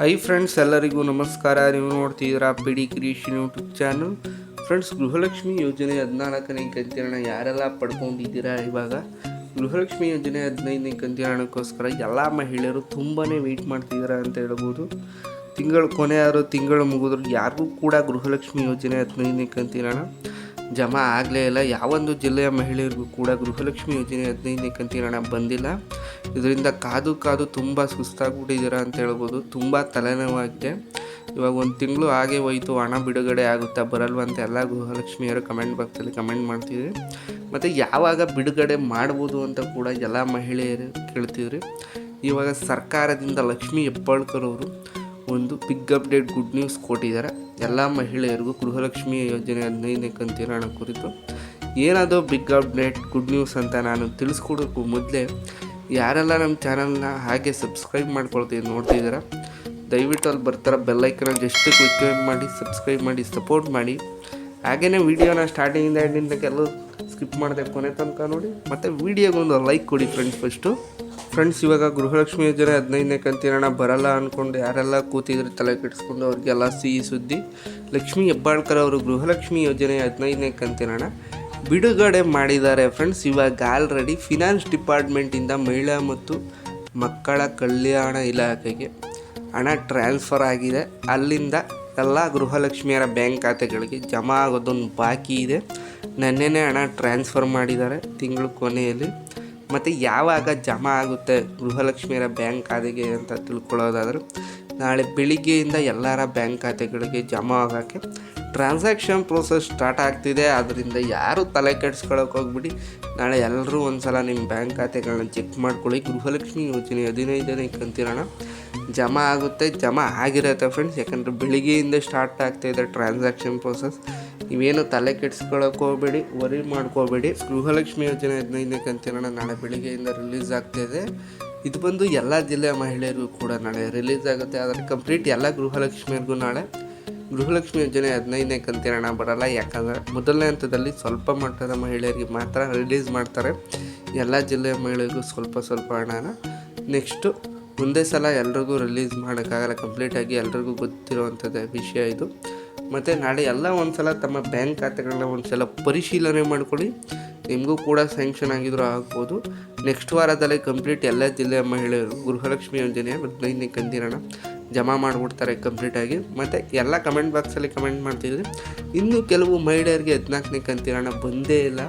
Hi friends ಎಲ್ಲರಿಗೂ ನಮಸ್ಕಾರ. ನೀವು ನೋಡ್ತಿದ್ದೀರಾ P D creation YouTube channel friends Gruhalakshmi ಯೋಜನೆ ಹದಿನಾಲ್ಕನೇ ಕಂತಿನ ಯಾರೆಲ್ಲ ಪಡ್ಕೊಂಡಿದ್ದೀರಾ ಇವಾಗ? ಗೃಹಲಕ್ಷ್ಮಿ ಯೋಜನೆ ಹದಿನೈದನೇ ಕಂತಿರಣಕ್ಕೋಸ್ಕರ ಎಲ್ಲ ಮಹಿಳೆಯರು ತುಂಬಾ ವೆಯ್ಟ್ ಮಾಡ್ತಿದ್ದೀರಾ ಅಂತ ಹೇಳ್ಬೋದು. ತಿಂಗಳು ಕೊನೆಯಾದರೂ ತಿಂಗಳು ಮುಗಿದ್ರು ಯಾರಿಗೂ ಕೂಡ ಗೃಹಲಕ್ಷ್ಮಿ ಯೋಜನೆ ಹದಿನೈದನೇ ಕಂತಿನ ಜಮಾ ಆಗಲೇ ಇಲ್ಲ. ಯಾವೊಂದು ಜಿಲ್ಲೆಯ ಮಹಿಳೆಯರಿಗೂ ಕೂಡ ಗೃಹಲಕ್ಷ್ಮಿ ಯೋಜನೆ ಹದಿನೈದನೇ ಕಂತಿನ ಹಣ ಬಂದಿಲ್ಲ. ಇದರಿಂದ ಕಾದು ಕಾದು ತುಂಬ ಸುಸ್ತಾಗ್ಬಿಟ್ಟಿದ್ದೀರಾ ಅಂತ ಹೇಳ್ಬೋದು. ತುಂಬ ತಲೆನೋವಾಗಿದೆ. ಇವಾಗ ಒಂದು ತಿಂಗಳು ಹಾಗೆ ಹೋಯಿತು, ಹಣ ಬಿಡುಗಡೆ ಆಗುತ್ತಾ ಬರಲ್ವ ಅಂತ ಎಲ್ಲ ಗೃಹಲಕ್ಷ್ಮಿಯರು ಕಮೆಂಟ್ ಬಾಕ್ಸಲ್ಲಿ ಕಮೆಂಟ್ ಮಾಡ್ತಿದ್ರಿ. ಮತ್ತು ಯಾವಾಗ ಬಿಡುಗಡೆ ಮಾಡ್ಬೋದು ಅಂತ ಕೂಡ ಎಲ್ಲ ಮಹಿಳೆಯರು ಕೇಳ್ತಿದ್ರಿ. ಇವಾಗ ಸರ್ಕಾರದಿಂದ ಲಕ್ಷ್ಮಿ ಹೆಬ್ಬಾಳ್ಕರ್ ಅವರು ಒಂದು ಬಿಗ್ ಅಪ್ಡೇಟ್ ಗುಡ್ ನ್ಯೂಸ್ ಕೊಟ್ಟಿದ್ದಾರೆ. ಎಲ್ಲ ಮಹಿಳೆಯರಿಗೂ ಗೃಹಲಕ್ಷ್ಮಿ ಯೋಜನೆ ಹದಿನೈದನೇ ಕಂತಿನ ಹಣ ಕುರಿತು ಏನಾದರೂ ಬಿಗ್ ಅಪ್ಡೇಟ್ ಗುಡ್ ನ್ಯೂಸ್ ಅಂತ ನಾನು ತಿಳಿಸ್ಕೊಡೋಕ್ಕೂ ಮೊದಲೇ ಯಾರೆಲ್ಲ ನಮ್ಮ ಚಾನಲ್ನ ಹಾಗೆ ಸಬ್ಸ್ಕ್ರೈಬ್ ಮಾಡ್ಕೊಳ್ತೀವಿ ನೋಡ್ತಿದ್ದೀರಾ ದಯವಿಟ್ಟು ಅಲ್ಲಿ ಬರ್ತಾರೆ ಬೆಲ್ಲೈಕನ ಜಸ್ಟ್ ಕ್ಲಿಕ್ ಮಾಡಿ ಸಬ್ಸ್ಕ್ರೈಬ್ ಮಾಡಿ ಸಪೋರ್ಟ್ ಮಾಡಿ. ಹಾಗೆಯೇ ವಿಡಿಯೋನ ಸ್ಟಾರ್ಟಿಂಗಿಂದ ಎಂಡಿಂದ ಕೆಲವು ಸ್ಕಿಪ್ ಮಾಡಿದೆ ಕೊನೆ ತನಕ ನೋಡಿ. ಮತ್ತು ವಿಡಿಯೋಗೊಂದು ಲೈಕ್ ಕೊಡಿ ಫ್ರೆಂಡ್ಸ್ ಫಸ್ಟು ಫ್ರೆಂಡ್ಸ್ ಇವಾಗ ಗೃಹಲಕ್ಷ್ಮಿ ಯೋಜನೆ ಹದಿನೈದನೇ ಕಂತಿನ ಹಣ ಬರಲ್ಲ ಅಂದ್ಕೊಂಡು ಯಾರೆಲ್ಲ ಕೂತಿದ್ರು ತಲೆ ಕೆಡಿಸ್ಕೊಂಡು ಅವ್ರಿಗೆಲ್ಲ ಸಿಹಿ ಸುದ್ದಿ. ಲಕ್ಷ್ಮಿ ಹೆಬ್ಬಾಳ್ಕರ್ ಅವರು ಗೃಹಲಕ್ಷ್ಮಿ ಯೋಜನೆ ಹದಿನೈದನೇ ಕಂತಿನ ಹಣ ಬಿಡುಗಡೆ ಮಾಡಿದ್ದಾರೆ ಫ್ರೆಂಡ್ಸ್ ಇವಾಗ ಆಲ್ರೆಡಿ ಫಿನಾನ್ಸ್ ಡಿಪಾರ್ಟ್ಮೆಂಟಿಂದ ಮಹಿಳಾ ಮತ್ತು ಮಕ್ಕಳ ಕಲ್ಯಾಣ ಇಲಾಖೆಗೆ ಹಣ ಟ್ರಾನ್ಸ್ಫರ್ ಆಗಿದೆ. ಅಲ್ಲಿಂದ ಎಲ್ಲ ಗೃಹಲಕ್ಷ್ಮಿಯರ ಬ್ಯಾಂಕ್ ಖಾತೆಗಳಿಗೆ ಜಮಾ ಆಗೋದೊಂದು ಬಾಕಿ ಇದೆ. ನೆನ್ನೆನೇ ಹಣ ಟ್ರಾನ್ಸ್ಫರ್ ಮಾಡಿದ್ದಾರೆ ತಿಂಗಳ ಕೊನೆಯಲ್ಲಿ. ಮತ್ತು ಯಾವಾಗ ಜಮಾ ಆಗುತ್ತೆ ಗೃಹಲಕ್ಷ್ಮಿಯರ ಬ್ಯಾಂಕ್ ಖಾತೆಗೆ ಅಂತ ತಿಳ್ಕೊಳ್ಳೋದಾದರೆ, ನಾಳೆ ಬೆಳಿಗ್ಗೆಯಿಂದ ಎಲ್ಲರ ಬ್ಯಾಂಕ್ ಖಾತೆಗಳಿಗೆ ಜಮಾ ಆಗೋಕ್ಕೆ ಟ್ರಾನ್ಸಾಕ್ಷನ್ ಪ್ರೋಸೆಸ್ ಸ್ಟಾರ್ಟ್ ಆಗ್ತಿದೆ. ಅದರಿಂದ ಯಾರು ತಲೆ ಕೆಡ್ಸ್ಕೊಳಕ್ಕೆ ಹೋಗ್ಬಿಡಿ. ನಾಳೆ ಎಲ್ಲರೂ ಒಂದು ಸಲ ನಿಮ್ಮ ಬ್ಯಾಂಕ್ ಖಾತೆಗಳನ್ನ ಚೆಕ್ ಮಾಡ್ಕೊಳ್ಳಿ. ಗೃಹಲಕ್ಷ್ಮಿ ಯೋಜನೆ ಹದಿನೈದನೇ ಕಂತಿರೋಣ. ಜಮಾ ಆಗುತ್ತೆ, ಜಮಾ ಆಗಿರುತ್ತೆ ಫ್ರೆಂಡ್ಸ್ ಯಾಕಂದರೆ ಬೆಳಿಗ್ಗೆಯಿಂದ ಸ್ಟಾರ್ಟ್ ಆಗ್ತಾಯಿದೆ ಟ್ರಾನ್ಸಾಕ್ಷನ್ ಪ್ರೋಸೆಸ್. ನೀವೇನು ತಲೆ ಕೆಡ್ಸ್ಕೊಳಕ್ಕೆ ಹೋಗ್ಬೇಡಿ ವರಿ ಮಾಡ್ಕೋಬೇಡಿ. ಗೃಹಲಕ್ಷ್ಮಿ ಯೋಜನೆ ಹದಿನೈದನೇ ಕಂತಿನ ನಾಳೆ ಬೆಳಿಗ್ಗೆಯಿಂದ ರಿಲೀಸ್ ಆಗ್ತಾಯಿದೆ ಇದು. ಬಂದು ಎಲ್ಲ ಜಿಲ್ಲೆಯ ಮಹಿಳೆಯರಿಗೂ ಕೂಡ ನಾಳೆ ರಿಲೀಸ್ ಆಗುತ್ತೆ. ಆದರೆ ಕಂಪ್ಲೀಟ್ ಎಲ್ಲ ಗೃಹಲಕ್ಷ್ಮಿಯರಿಗೂ ನಾಳೆ. ಗೃಹಲಕ್ಷ್ಮಿ ಯೋಜನೆ ಹದಿನೈದನೇ ಕಂತಿನ ಬರಲ್ಲ. ಯಾಕಂದರೆ ಮೊದಲನೇ ಹಂತದಲ್ಲಿ ಸ್ವಲ್ಪ ಮಟ್ಟದ ಮಹಿಳೆಯರಿಗೆ ಮಾತ್ರ ರಿಲೀಸ್ ಮಾಡ್ತಾರೆ. ಎಲ್ಲ ಜಿಲ್ಲೆಯ ಮಹಿಳೆಯರಿಗೂ ಸ್ವಲ್ಪ ಸ್ವಲ್ಪ ಹಣನ. ನೆಕ್ಸ್ಟು ಒಂದೇ ಸಲ ಎಲ್ರಿಗೂ ರಿಲೀಸ್ ಮಾಡೋಕ್ಕಾಗಲ್ಲ. ಕಂಪ್ಲೀಟಾಗಿ ಎಲ್ರಿಗೂ ಗೊತ್ತಿರುವಂಥದ್ದೇ ವಿಷಯ ಇದು. ಮತ್ತು ನಾಳೆ ಎಲ್ಲ ಒಂದು ಸಲ ತಮ್ಮ ಬ್ಯಾಂಕ್ ಖಾತೆಗಳನ್ನ ಒಂದು ಸಲ ಪರಿಶೀಲನೆ ಮಾಡ್ಕೊಳ್ಳಿ. ನಿಮಗೂ ಕೂಡ ಸ್ಯಾಂಕ್ಷನ್ ಆಗಿದ್ರು ಆಗ್ಬೋದು. ನೆಕ್ಸ್ಟ್ ವಾರದಲ್ಲೇ ಕಂಪ್ಲೀಟ್ ಎಲ್ಲ ಜಿಲ್ಲೆ ಮಹಿಳೆಯರು, ಗೃಹಲಕ್ಷ್ಮಿ ಯೋಜನೆಯ ಹದಿನೈದನೇ ಕಂದಿರಣ ಜಮಾ ಮಾಡಿಬಿಡ್ತಾರೆ ಕಂಪ್ಲೀಟಾಗಿ ಮತ್ತು ಎಲ್ಲ ಕಮೆಂಟ್ ಬಾಕ್ಸಲ್ಲಿ ಕಮೆಂಟ್ ಮಾಡ್ತಿದ್ರೆ. ಇನ್ನೂ ಕೆಲವು ಮಹಿಳೆಯರಿಗೆ ಹದಿನಾಲ್ಕನೇ ಕಂತಿರೋಣ ಬಂದೇ ಇಲ್ಲ.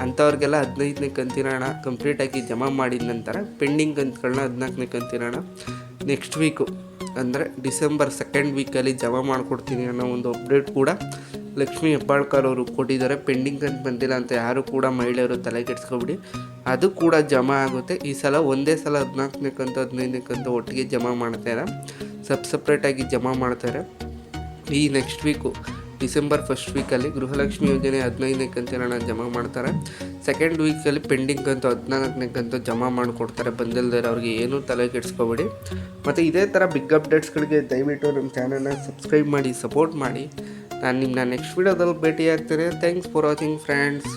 ಅಂಥವ್ರಿಗೆಲ್ಲ ಹದಿನೈದನೇ ಕಂತಿರೋಣ ಕಂಪ್ಲೀಟಾಗಿ ಜಮಾ ಮಾಡಿದ ನಂತರ ಪೆಂಡಿಂಗ್ ಕಂತುಗಳನ್ನ ಹದಿನಾಲ್ಕನೇ ಕಂತಿರೋಣ ನೆಕ್ಸ್ಟ್ ವೀಕು ಅಂದರೆ ಡಿಸೆಂಬರ್ ಸೆಕೆಂಡ್ ವೀಕಲ್ಲಿ ಜಮಾ ಮಾಡಿಕೊಡ್ತೀನಿ ಅನ್ನೋ ಒಂದು ಅಪ್ಡೇಟ್ ಕೂಡ ಲಕ್ಷ್ಮಿ ಹೆಬ್ಬಾಳ್ಕರ್ ಅವರು ಕೊಟ್ಟಿದ್ದಾರೆ. ಪೆಂಡಿಂಗ್ ಅಂತ ಬಂದಿಲ್ಲ ಅಂತ ಯಾರು ಕೂಡ ಮಹಿಳೆಯರು ತಲೆ ಕೆಡಿಸ್ಕೊಬಿಡಿ ಅದು ಕೂಡ ಜಮಾ ಆಗುತ್ತೆ. ಈ ಸಲ ಒಂದೇ ಸಲ ಹದಿನಾಲ್ಕನೇ ಕಂತು, ಹದಿನೈದನೇ ಕಂತು ಒಟ್ಟಿಗೆ ಜಮಾ ಮಾಡ್ತಾರೆ ಸಪ್ ಸಪ್ರೇಟಾಗಿ ಜಮಾ ಮಾಡ್ತಾರೆ. ಈ ನೆಕ್ಸ್ಟ್ ವೀಕು ಡಿಸೆಂಬರ್ ಫಸ್ಟ್ ವೀಕಲ್ಲಿ ಗೃಹಲಕ್ಷ್ಮಿ ಯೋಜನೆ ಹದಿನೈದನೇ ಕಂತಿನ ಜಮಾ ಮಾಡ್ತಾರೆ. ಸೆಕೆಂಡ್ ವೀಕಲ್ಲಿ ಪೆಂಡಿಂಗ್ ಕಂತು ಹದಿನಾಲ್ಕನೇ ಕಂತು ಜಮಾ ಮಾಡಿಕೊಡ್ತಾರೆ. ಬಂದಿಲ್ಲದೆ ಅವ್ರಿಗೆ ಏನೂ ತಲೆ ಕೆಡಿಸ್ಕೋಬೇಡಿ. ಮತ್ತು ಇದೇ ಥರ ಬಿಗ್ ಅಪ್ಡೇಟ್ಸ್ಗಳಿಗೆ ದಯವಿಟ್ಟು ನಮ್ಮ ಚಾನಲ್ನ ಸಬ್ಸ್ಕ್ರೈಬ್ ಮಾಡಿ ಸಪೋರ್ಟ್ ಮಾಡಿ. ನಾನು ನಿಮ್ಮನ್ನ ನೆಕ್ಸ್ಟ್ ವೀಡಿಯೋದಲ್ಲಿ ಭೇಟಿ ಆಗ್ತೇನೆ ಥ್ಯಾಂಕ್ಸ್ ಫಾರ್ ವಾಚಿಂಗ್ ಫ್ರೆಂಡ್ಸ್